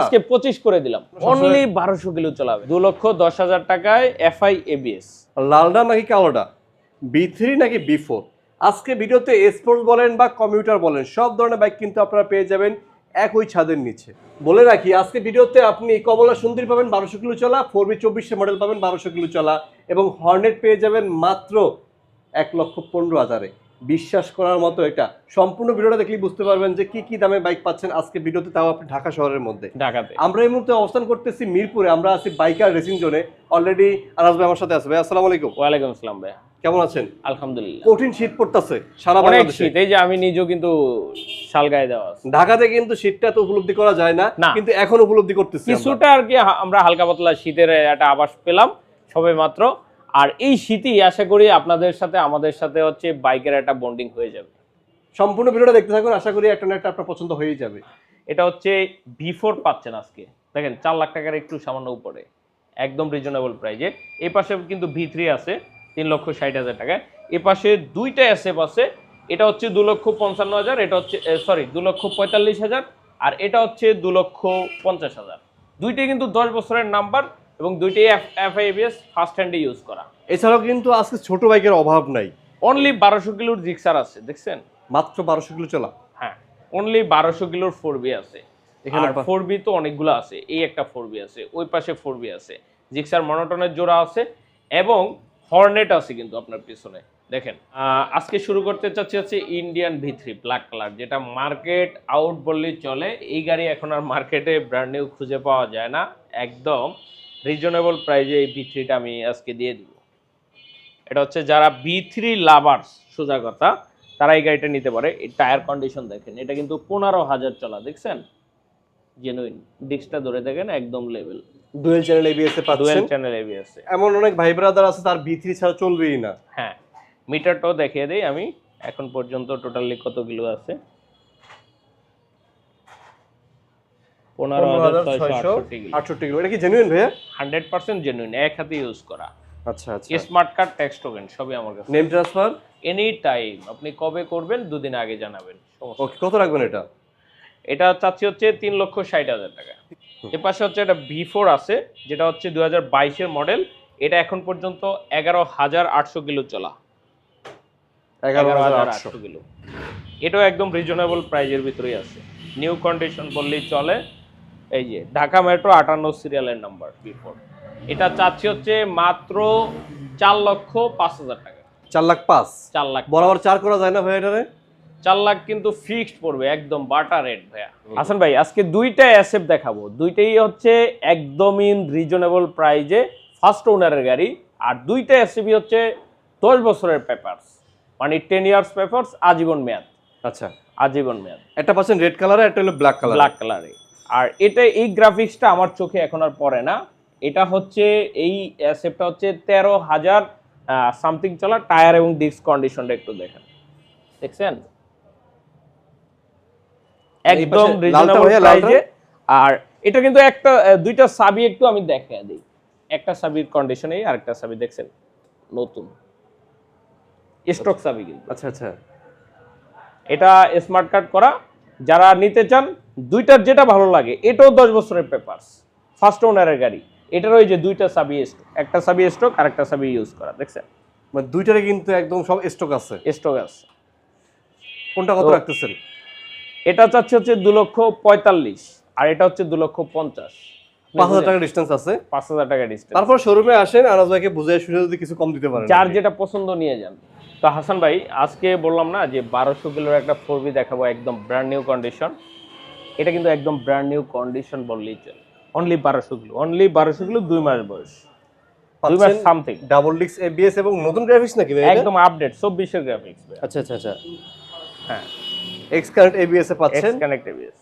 আজকে পঁচিশ করে দিলাম। অনলি বারোশো কিলো চালাবে। দু লক্ষ দশ হাজার টাকায় এফআই এবিএস লালডা নাকি কালোডা? বি থ্রি নাকি বি ফোর আজকে ভিডিওতে স্পোর্টস বলেন বা কম্পিউটার বলেন সব ধরনের বাইক কিন্তু আপনারা পেয়ে যাবেন একই ছাদের নিচে। বলে রাখি আজকে ভিডিওতে আপনি কমলা সুন্দরী পাবেন বারোশো কিলো চলা ফোর বি চব্বিশে মডেল পাবেন বারোশো কিলো চলা এবং হর্নেট পেয়ে যাবেন মাত্র এক লক্ষ পনেরো হাজারে। বিশ্বাস করার মতো এটা সম্পূর্ণ ভিডিওটা দেখলেই বুঝতে পারবেন যে কি কি দামে বাইক পাচ্ছেন আজকে ভিডিওতে তাও আপনি ঢাকা শহরের মধ্যে। ঢাকাতে। আমরা এই মুহূর্তে অবস্থান করতেছি মিরপুরে আমরা আছি বাইকার রেসিং জোনে অলরেডি আনাস ভাই আমার সাথে আছে। ভাই আসসালামু আলাইকুম। ওয়ালাইকুম আসসালাম ভাইয়া। কেমন আছেন? আলহামদুলিল্লাহ। কঠিন শীত পড়তেছে সারা বাংলাদেশে। শীত এই যে আমি নিজেও কিন্তু শাল গায়ে দেওয়া আছে। ঢাকাতে কিন্তু শীতটা তো উপলব্ধি করা যায় না না। কিন্তু এখন উপলব্ধি করতেছি কিছুটা আর কি আমরা হালকা পাতলা শীতের একটা আবাস পেলাম সবে মাত্র আর এই শীতই আশা করি আপনাদের সাথে আমাদের সাথে হচ্ছে বাইকের একটা বন্ডিং হয়ে যাবে। সম্পূর্ণ ভিডিওটা দেখতে থাকুন আশা করি একটা না একটা আপনার পছন্দ হয়েই যাবে। এটা হচ্ছে ভি ফোর পাচ্ছেন আজকে। দেখেন চার লাখ টাকার একটু সামান্য উপরে। একদম রিজনেবল প্রাইজে এই পাশে কিন্তু ভি থ্রি আছে তিন লক্ষ ষাট হাজার টাকা। এ পাশে দুইটা এসএফ আছে এটা হচ্ছে দু লক্ষ পঞ্চান্ন হাজার এটা হচ্ছে সরি দু লক্ষ পঁয়তাল্লিশ হাজার আর এটা হচ্ছে দু লক্ষ পঞ্চাশ হাজার। দুইটাই কিন্তু দশ বছরের নাম্বার এবং দুইটাই এফআইবিএস ফার্স্ট হ্যান্ডে ইউজ করা। এছাড়াও কিন্তু আজকে ছোট বাইকের অভাব নাই। অনলি বারোশো কিলোর জিক্সার আছে দেখছেন? মাত্র বারোশো কিলো চলা। হ্যাঁ অনলি বারোশো কিলোর ফোর বি আছে। এখানে ফোর বি তো অনেকগুলো আছে এই একটা ফোর বি আছে ওই পাশে ফোর বি আছে। জিক্সার মনোটনের জোড়া আছে এবং হর্নেট আছে কিন্তু আপনার পিছনে। দেখেন আজকে শুরু করতে চাচ্ছি হচ্ছে Indian V three black colour যেটা মার্কেট আউট বললেই চলে। এই গাড়ি এখন আর মার্কেটে ব্র্যান্ড নিউ খুঁজে পাওয়া যায় না। একদম রিজনেবল প্রাইজে এই ভি থ্রিটা আমি আজকে দিয়ে দিব। এটা হচ্ছে যারা বি থ্রি লাভার্স সোজা কথা তারা এই গাড়িটা নিতে পারে। এই টায়ার কন্ডিশন দেখেন এটা কিন্তু পনেরো হাজার চলা দেখছেন? জেনুইন ডিস্কটা ধরে দেখেন একদম লেভেল ডুয়েল চ্যানেল এবিএস এ ডুয়েল পাচ্ছেন চ্যানেল এবিএস এমন অনেক ভাই ব্রাদার আছে তার বি থ্রি ছাড়া চলবেই না। হ্যাঁ মিটারটাও দেখিয়ে দেই আমি এখন পর্যন্ত টোটালি কত কিলো আছে? পনেরো হাজার ছয়শো আটষট্টি কিলো। এটা কি জেনুইন ভাইয়া? হান্ড্রেড পার্সেন্ট জেনুইন এক হাতে ইউজ করা। আচ্ছা আচ্ছা। স্মার্ট কার্ড ট্যাক্স টোকেন সবই আমার কাছে। নেম ট্রান্সফার এনি টাইম আপনি কবে করবেন দুদিন আগে জানাবেন সমস্যা ওকে কত রাখবেন এটা? এটা চাচ্ছি হচ্ছে তিন লক্ষ ষাট হাজার টাকা। এর পাশে হচ্ছে একটা ভি ফোর আছে যেটা হচ্ছে দু হাজার বাইশের মডেল এটা এখন পর্যন্ত এগারো হাজার আটশো কিলো চলা। এগারো হাজার আটশো। কিলো। এটাও একদম রিজনেবল প্রাইজের ভিতরেই আছে। নিউ কন্ডিশন বললেই চলে। এই যে ঢাকা মেট্রো আটান্ন সিরিয়ালের নাম্বার ভি ফোর এটা চাচ্ছি হচ্ছে মাত্র চার লক্ষ পাঁচ হাজার টাকা। চার লাখ পাঁচ? চার লাখ বরাবর চার করা যায় না ভাই এটারে? চার লাখ কিন্তু ফিক্সড পড়বে একদম বাটা রেট ভাইয়া। হাসান ভাই আজকে দুইটা অ্যাসেপ দেখাবো। দুইটাই হচ্ছে একদমই রিজনেবল প্রাইজে ফার্স্ট ওনারের গাড়ি আর দুইটা অ্যাসেপই হচ্ছে দশ বছরের পেপারস মানে টেন ইয়ার্স পেপারস আজীবন মেয়াদ। আচ্ছা। আজীবন মেয়াদ। একটা পাচ্ছেন রেড কালার একটা হলো ব্ল্যাক কালার ব্ল্যাক কালারে আর এটা এই গ্রাফিক্সটা আমার চোখে এখন আর পড়ে না। এটা হচ্ছে এই অ্যাসেপটা হচ্ছে তেরো হাজার সামথিং চলা টায়ার এবং ডিস্ক কন্ডিশনটা একটু দেখেন। দেখছেন? একদম রিজনেবল আর এটা কিন্তু একটা দুইটা সাবি একটু আমি দেখা দিই। একটা সাবির কন্ডিশনে আর একটা সাবি দেখছেন? নতুন। স্টক সাবি কিন্তু। আচ্ছা আচ্ছা। এটা স্মার্ট কার্ড করা যারা নিতে চান দুইটার যেটা ভালো লাগে এটাও দশ বছরের পেপারস ফার্স্ট ওনারের গাড়ি। এটার ওই যে দুইটা সাবি স্টক একটা সাবি স্টক আর একটা সাবি ইউজ করা দেখছেন? মানে দুইটারে কিন্তু একদম সব স্টক আছে। স্টক আছে। কোনটা কত রাখতেছেন? এটা চাচ্ছে হচ্ছে দু লক্ষ পঁয়তাল্লিশ আর এটা হচ্ছে দু লক্ষ পঞ্চাশ। পাঁচ হাজার টাকা ডিস্টেন্স আছে। পাঁচ হাজার টাকা ডিস্টেন্স তারপর শোরুমে আসেন আনাজ ভাইকে বুঝে শুনে যদি কিছু কম দিতে পারেন। যার যেটা পছন্দ নিয়ে যান। তো হাসান ভাই আজকে বললাম না যে বারোশো কিলোর একটা ফোর বি দেখাবো একদম ব্র্যান্ড নিউ কন্ডিশন এটা কিন্তু একদম ব্র্যান্ড নিউ কন্ডিশন বললেই চলে। অনলি বারোশো কিলো অনলি বারোশো কিলো দুই মাস বয়স। দুই মাস সামথিং ডাবল ডিস্ক এবিএস এবং নতুন গ্রাফিক্স নাকি একদম আপডেট চব্বিশের গ্রাফিক্স আচ্ছা আচ্ছা আচ্ছা। হ্যাঁ। এক্স এবিএস এ পাচ্ছেন? কানেক্ট এবিএস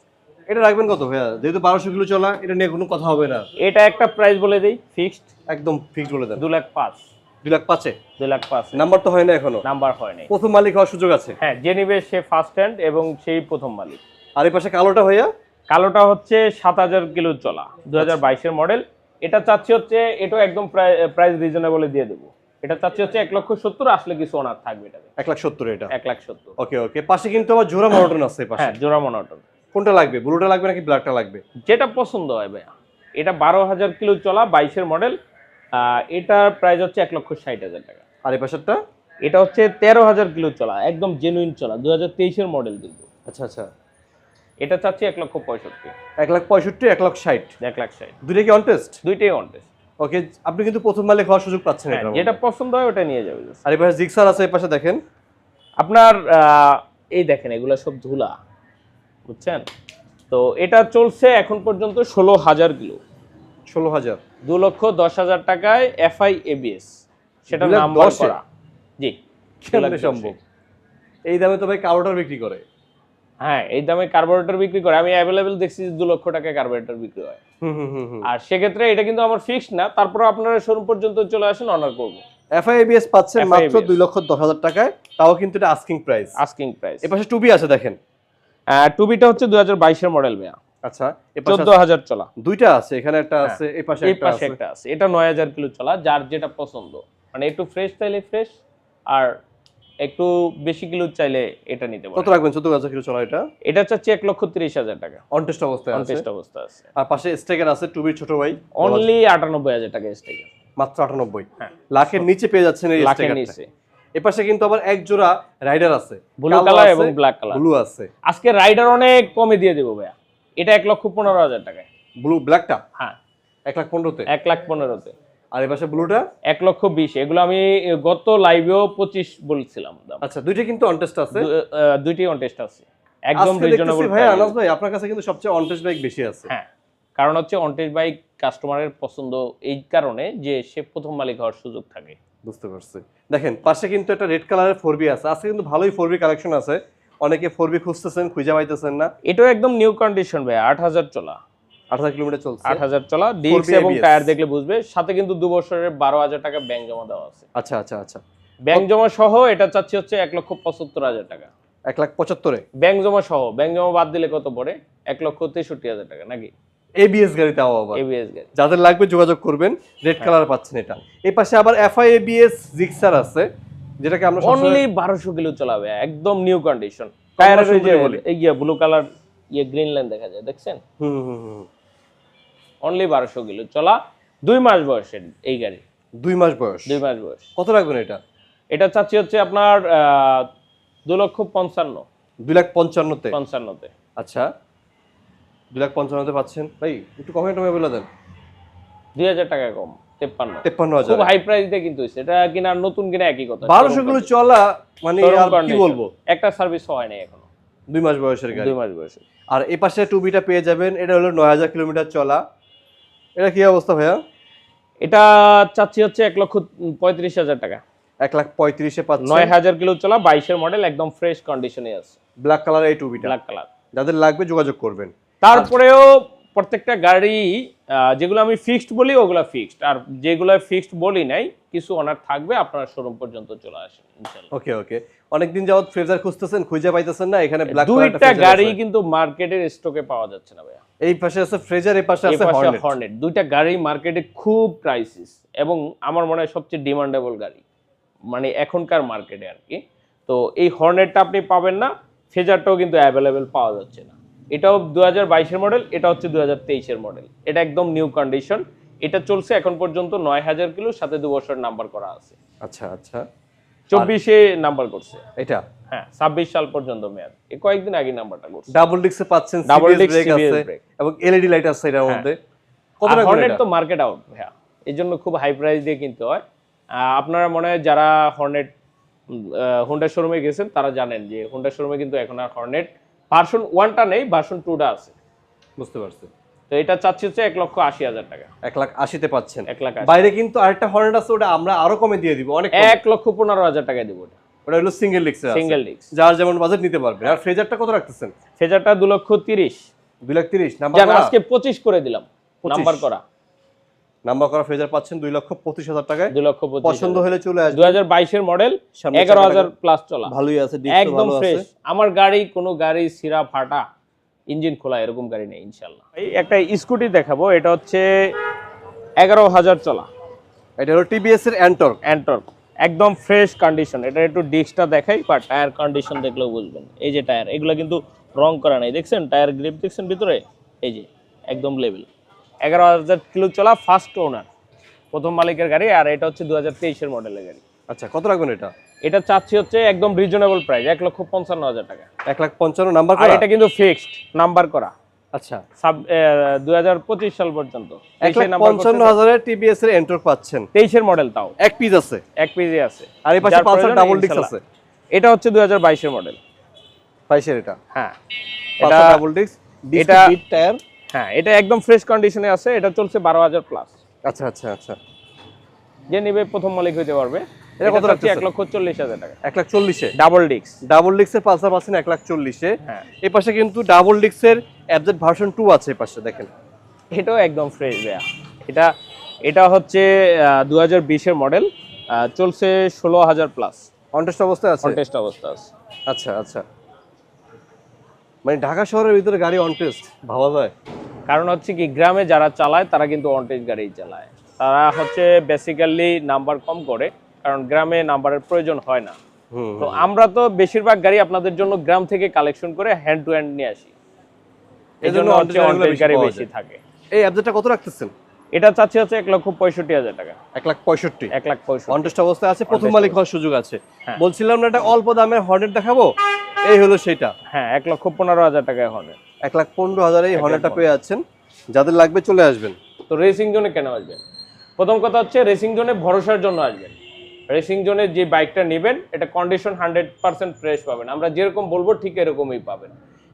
এটা রাখবেন কত ভাইয়া? যেহেতু বারোশো কিলো চলা এটা নিয়ে কোনো কথা হবে না। এটা একটা প্রাইস বলে দেই ফিক্সড একদম ফিক্স বলে দেন। দু লাখ পাঁচ। দুই লাখ পাঁচে? দুই লাখ পাঁচ। নাম্বার তো হয় না এখনও? নাম্বার হয় নাই। প্রথম মালিক হওয়ার সুযোগ আছে? হ্যাঁ যে নিবে সে ফার্স্ট হ্যান্ড এবং সেই প্রথম মালিক। আর এই পাশে কালোটা ভাইয়া? কালোটা হচ্ছে সাত হাজার কিলো চলা দু হাজার বাইশের মডেল এটা চাচ্ছি হচ্ছে এটাও একদম প্রাইস রিজনেবলে দিয়ে দেবো। এটা চাচ্ছি হচ্ছে এক লক্ষ সত্তর আসলে কিছু ওনার থাকবে এটাতে। এক লাখ সত্তর এটা? এক লাখ সত্তর। ওকে ওকে পাশে কিন্তু আবার জোড়া মনোটন আছে পাশে। হ্যাঁ জোড়া মনোটন কোনটা লাগবে? ব্লুটা লাগবে নাকি ব্ল্যাকটা লাগবে? যেটা পছন্দ হয় ভাইয়া। এটা বারো হাজার কিলো চলা বাইশের মডেল এটার প্রাইস হচ্ছে এক লক্ষ ষাট হাজার টাকা। আর এই পাশেরটা? এটা হচ্ছে তেরো হাজার কিলো চলা একদম জেনুইন চলা দু হাজার তেইশের মডেল কিন্তু। আচ্ছা আচ্ছা। এটা চাচ্ছি এক লক্ষ পঁয়ষট্টি। এক লাখ পঁয়ষট্টি এক লাখ ষাট। এক লাখ ষাট। দুইটা কি অন টেস্ট দুইটাই অন টেস্ট ওকে আপনি কিন্তু প্রথম মালিক হওয়ার সুযোগ পাচ্ছেন হ্যাঁ, এটা যেটা পছন্দ হয় ওটা নিয়ে যাবে আর এই পাশে জিক্সার আছে এই পাশে দেখেন। আপনার আহ, এই দেখেন এগুলো সব ধুলা বুঝছেন? তো এটা চলছে এখন পর্যন্ত ষোলো হাজার কিলো। ষোলো হাজার। দু লক্ষ দশ হাজার টাকায় এফআই এবিএস। সেটা নাম্বার? করা। জি কেমনে সম্ভব? এই দামে তো ভাই কারোটার বিক্রি করে। হ্যাঁ এই দামে কার্বোরেটর বিক্রি করে। আমি অ্যাভেলেবেল দেখছি যে দু লক্ষ টাকায় কার্বোরেটর বিক্রি হয়। আর সেক্ষেত্রে এটা কিন্তু আমার ফিক্সড না। তারপর আপনারা শোরুম পর্যন্ত চলে আসেন অনার করব। এফআইবিএস পাচ্ছেন মাত্র দুই লক্ষ দশ হাজার টাকায়। তাও কিন্তু এটা আস্কিং প্রাইস আস্কিং প্রাইস এ পাশে টুবি আছে দেখেন। টুবিটা হচ্ছে দু হাজার বাইশের মডেল ভাইয়া। আচ্ছা এ পাশে চোদ্দ হাজার চলা। দুইটা আছে এখানে একটা আছে এই পাশে হ্যাঁ। একটা আছে। একটা আছে। এটা কিলো চলা যার যেটা পছন্দ। মানে একটু ফ্রেশ চাইলে ফ্রেশ আর একটু বেশি কিলো চাইলে এটা নিতে কত রাখবেন? কিলো চলা এটা? চাচ্ছি লক্ষ টাকা। অনটেস্ট অবস্থায় আছে? কনটেস্ট অবস্থা আছে। আর পাশে স্টেকার আছে ছোট ভাই। অনলি আটানব্বই হাজার টাকা স্টেকার মাত্র আটানব্বই। হ্যাঁ। লাখের নিচে পেয়ে যাচ্ছেন এই লাখের নিচে। এ পাশে কিন্তু আবার এক জোড়া রাইডার আছে। ব্লু কালার এবং ব্ল্যাক কালার ব্লু আছে। আজকে রাইডার অনেক কমে দিয়ে দেবো ভাইয়া। এটা এক লক্ষ পনেরো হাজার টাকায়। ব্লু ব্ল্যাকটা হ্যাঁ। এক লাখ পনেরোতে? এক লাখ পনেরোতে। আর এই পাশে ব্লুটা এক লক্ষ বিশ। এগুলো আমি গত লাইভেও পঁচিশ বলছিলাম আচ্ছা দুইটা কিন্তু অনটেস্ট আছে। দুইটি কন্টেস্ট আছে। একদম রিজনেবল ভাই আনাস ভাই আপনার কাছে কিন্তু সবচেয়ে অনটেস্ট বাইক বেশি আছে। হ্যাঁ। কারণ হচ্ছে অনটেজ বাইক কাস্টমারের পছন্দ এই কারণে যে সে প্রথম মালিক হওয়ার সুযোগ থাকে। বুঝতে পারছি। দেখেন পাশে কিন্তু একটা রেড কালারের ফোর বি আছে। আজকে কিন্তু ভালোই ফোর বি কালেকশন আছে। অনেকে ফোর বি খুঁজতেছেন খুঁজে পাইতেছেন না। এটাও একদম নিউ কন্ডিশন ভাই আট হাজার চলা। কিলোমিটার চলছে। আট হাজার চলা ডিস্ক এবং টায়ার দেখলে বুঝবে সাথে কিন্তু দু বছরের বারো হাজার টাকা ব্যাংক জমা দেওয়া আছে। আচ্ছা আচ্ছা আচ্ছা। ব্যাংক জমা সহ এটা চাচ্ছি হচ্ছে এক লক্ষ পঁচাত্তর হাজার টাকা। এক লাখ পঁচাত্তরে? ব্যাংক জমা সহ ব্যাংক জমা বাদ দিলে কত পড়ে? এক লক্ষ তেষট্টি হাজার টাকা নাকি? এবিএস গাড়িতে আবার। এবিএস গাড়ি। যাদের লাগবে যোগাযোগ করবেন রেড হ্যাঁ। কালার পাচ্ছেন এটা। এই পাশে আবার এফআই এবিএস জিক্সার আছে। যেটাকে আমরা অনলি বারোশো কিলো চলাবে একদম নিউ কন্ডিশন টায়ারের ওই যে এই গিয়ে ব্লু কালার ইয়ে গ্রিন লাইন দেখা যায় দেখছেন? হুম হুম হুম হুম। অনলি বারোশো কিলো চলা দুই মাস বয়সের এই গাড়ি। দুই মাস বয়স। দুই মাস বয়স। কত রাখবেন এটা? এটা চাচ্ছি হচ্ছে আপনার আহ, দু লক্ষ পঞ্চান্ন। দুই লাখ পঞ্চান্নতে? পঞ্চান্নতে। আচ্ছা। দুই লাখ পঞ্চান্নতে পাচ্ছেন। ভাই একটু কমে টমে বলে দেন। দুই হাজার টাকা কম। খুব হাই কিন্তু এটা কিনা নতুন কিনা একই কথা। কিলো চলা মানে কি বলব? একটা সার্ভিস হয় নাই এখনও। দুই মাস বয়সের গাড়ি। দুই মাস বয়সে আর এই পাশে টুবিটা পেয়ে যাবেন। এটা হলো নয় হাজার কিলোমিটার চলা। এটা কি অবস্থা ভাইয়া? এটা চাচ্ছি হচ্ছে এক লক্ষ পঁয়ত্রিশ হাজার টাকা। এক লাখ পঁয়ত্রিশে পাচ্ছেন। নয় হাজার কিলো চলা বাইশের মডেল একদম ফ্রেশ কন্ডিশনে আছে। ব্ল্যাক কালার এই টুবিটা ব্ল্যাক কালার যাদের লাগবে যোগাযোগ করবেন। তারপরেও প্রত্যেকটা গাড়ি যেগুলো আমি ফিক্সড বলি ওগুলো ফিক্সড আর যেগুলো ফিক্সড বলি নাই কিছু অনার থাকবে আপনারা শোরুম পর্যন্ত চলে আসেন ওকে ওকে। অনেকদিন যাবত ফ্রেজার খুঁজতেছেন খুঁজে পাইতেছেন না এখানে ব্ল্যাক দুইটা গাড়ি কিন্তু মার্কেটের স্টকে পাওয়া যাচ্ছে না ভাইয়া। এই পাশে আছে ফ্রেজার এই পাশে আছে হর্নেট হর্নেট দুইটা গাড়ি মার্কেটে খুব ক্রাইসিস এবং আমার মনে হয় সবচেয়ে ডিমান্ডেবল গাড়ি মানে এখনকার মার্কেটে আর কি। তো এই হর্নেটটা আপনি পাবেন না ফেজারটাও কিন্তু অ্যাভেলেবেল পাওয়া যাচ্ছে না। এটাও দু হাজার বাইশের মডেল এটা হচ্ছে দু হাজার মডেল। এটা একদম নিউ কন্ডিশন এটা চলছে এখন পর্যন্ত নয় হাজার কিলো সাথে দু বছর নাম্বার করা আছে। আচ্ছা আচ্ছা। চব্বিশে নাম্বার করছে। এটা? হ্যাঁ ছাব্বিশ সাল পর্যন্ত মেয়াদ। এই কয়েকদিন আগে নাম্বারটা করছে। ডাবল ডিক্সে পাচ্ছেন ডাবল আছে এবং এলইডি লাইট আছে এটার মধ্যে। কত হর্নেট তো মার্কেট আউট ভাইয়া। এই জন্য খুব হাই প্রাইস দিয়ে কিনতে হয়। আপনারা মনে হয় যারা হর্নেট হোন্ডা শোরুমে গেছেন তারা জানেন যে হোন্ডা শোরুমে কিন্তু এখন আর হর্নেট ভার্সন ওয়ানটা নেই ভার্সন টুটা আছে। বুঝতে পারছি। তো এটা চাচ্ছি হচ্ছে এক লক্ষ আশি হাজার টাকা। এক লাখ আশিতে পাচ্ছেন। এক লাখ বাইরে কিন্তু আরেকটা হর্নেট আছে ওটা আমরা আরও কমে দিয়ে দিব অনেক এক লক্ষ পনেরো হাজার টাকা দেবো ওটা। ওটা হলো সিঙ্গেল ডিক্সে সিঙ্গেল ডিস্ক যার যেমন বাজেট নিতে পারবে আর ফ্রেজারটা কত রাখতেছেন? ফেজারটা দু লক্ষ তিরিশ। দুই লাখ তিরিশ। নাম্বার আজকে পঁচিশ করে দিলাম নাম্বার করা। নাম্বার করা ফ্রেজার পাচ্ছেন দুই লক্ষ পঁচিশ হাজার টাকায়। দু লক্ষ পছন্দ হলে চলে দু আসবে হাজার বাইশের মডেল এগারো হাজার প্লাস চলা। ভালোই আছে একদম ফ্রেশ আমার গাড়ি কোনো গাড়ি সিরা ফাটা ইঞ্জিন খোলা এরকম গাড়ি নেই ইনশাল্লাহ একটা স্কুটি দেখাবো এটা হচ্ছে এগারো হাজার চলা। এটা হলো টিবিএস এর অ্যান্টর্ক অ্যান্টর্ক একদম ফ্রেশ কন্ডিশন এটা একটু ডিস্কটা দেখাই বা টায়ার কন্ডিশন দেখলেও বুঝবেন। এই যে টায়ার এগুলো কিন্তু রং করা নাই। দেখছেন? টায়ার গ্রিপ দেখছেন ভিতরে? এই যে একদম লেভেল এগারো হাজার কিলো চলা ফার্স্ট ওনার প্রথম মালিকের গাড়ি আর এটা হচ্ছে দু হাজার তেইশের মডেলের গাড়ি। আচ্ছা কত রাখবেন এটা? এটা চাচ্ছি হচ্ছে একদম রিজনেবল প্রাইস এক লক্ষ পঞ্চান্ন হাজার টাকা। এক লাখ পঞ্চান্ন নাম্বার করা? এটা কিন্তু ফিক্সড নাম্বার করা। আচ্ছা। দুই হাজার পঁচিশ সাল পর্যন্ত। এক লাখ পঞ্চান্ন হাজারের এর এন্টর পাচ্ছেন। তেইশের মডেল তাও। এক পিস আছে। এক পেজে আছে। আর এই পাশে পালসার ডাবল ডিস্ক আছে। এটা হচ্ছে দুই হাজার বাইশের মডেল বাইশের এটা? হ্যাঁ। এটা পালসার ডাবল ডিস্ক এটা এটা- টায়ার হ্যাঁ এটা একদম ফ্রেশ কন্ডিশনে আছে এটা চলছে বারো হাজার প্লাস আচ্ছা আচ্ছা আচ্ছা। যে নিবে প্রথম মালিক হইতে পারবে। এটা কত এটা এক লক্ষ চল্লিশ হাজার টাকা। এক লাখ চল্লিশে? ডাবল ডিক্স ডাবল পালসার পাচ্ছেন এক লাখ চল্লিশে। হ্যাঁ। এই পাশে কিন্তু ডাবল অ্যাবজেট ভার্সন টু আছে এই পাশে দেখেন। এটাও একদম ফ্রেশ দেয়া এটা এটা হচ্ছে দু হাজার বিশের মডেল চলছে ষোলো হাজার প্লাস কন্টেস্ট আছে? কন্টেস্ট অবস্থা আছে। আচ্ছা আচ্ছা। মানে ঢাকা শহরের ভিতরে গাড়ি অনটেস্ট ভাবা যায়? কারণ হচ্ছে কি গ্রামে যারা চালায় তারা কিন্তু অনটেজ গাড়ি চালায়। তারা হচ্ছে বেসিক্যালি নাম্বার কম করে কারণ গ্রামে নাম্বারের প্রয়োজন হয় না। তো আমরা তো বেশিরভাগ গাড়ি আপনাদের জন্য গ্রাম থেকে কালেকশন করে হ্যান্ড টু হ্যান্ড নিয়ে আসি। এই জন্য on হচ্ছে অনটেজ গাড়ি বেশি থাকে। এই অ্যাবজেটটা কত রাখতেছেন? এটা চাচ্ছি হচ্ছে এক লক্ষ পঁয়ষট্টি হাজার টাকা। এক লাখ পঁয়ষট্টি? এক লাখ পঁয়ষট্টি। অবস্থায় আছে প্রথম মালিক হওয়ার সুযোগ আছে। হ্যাঁ। বলছিলাম না একটা অল্প দামের হর্নেট দেখাবো? এই হলো সেটা হ্যাঁ এক লক্ষ পনেরো হাজার টাকায় এখন এক লাখ পনেরো হাজার এই হর্নেটটা পেয়ে যাচ্ছেন। যাদের লাগবে চলে আসবেন। তো রেসিং জোনে কেন আসবেন? প্রথম কথা হচ্ছে রেসিং জোনে ভরসার জন্য আসবেন। রেসিং জোনে যে বাইকটা নেবেন এটা কন্ডিশন হান্ড্রেড পার্সেন্ট ফ্রেশ পাবেন। আমরা যেরকম বলব ঠিক এরকমই পাবেন।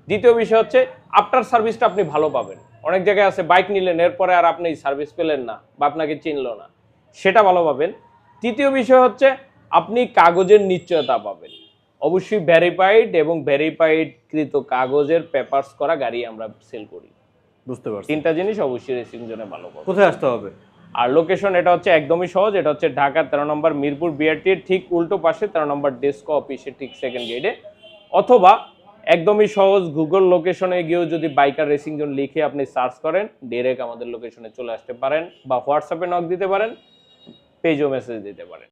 দ্বিতীয় বিষয় হচ্ছে আফটার সার্ভিসটা আপনি ভালো পাবেন। অনেক জায়গায় আছে বাইক নিলেন এরপরে আর আপনি সার্ভিস পেলেন না বা আপনাকে চিনলো না। সেটা ভালো পাবেন। তৃতীয় বিষয় হচ্ছে আপনি কাগজের নিশ্চয়তা পাবেন। অবশ্যই ভেরিফাইড এবং ভেরিফাইড কৃত কাগজের পেপারস করা গাড়ি আমরা সেল করি। বুঝতে পারছি। তিনটা জিনিস অবশ্যই রেসিং জোনে ভালো পাবেন কোথায় আসতে হবে? আর লোকেশন এটা হচ্ছে একদমই সহজ এটা হচ্ছে ঢাকা তেরো নম্বর মিরপুর বিআরটির ঠিক উল্টো পাশে তেরো নম্বর ডেস্কো অফিসের ঠিক সেকেন্ড গেটে অথবা একদমই সহজ গুগল লোকেশনে গিয়েও যদি বাইকার রেসিং জোন লিখে আপনি সার্চ করেন ডিরেক্ট আমাদের লোকেশনে চলে আসতে পারেন বা হোয়াটসঅ্যাপে নক দিতে পারেন পেজও মেসেজ দিতে পারেন।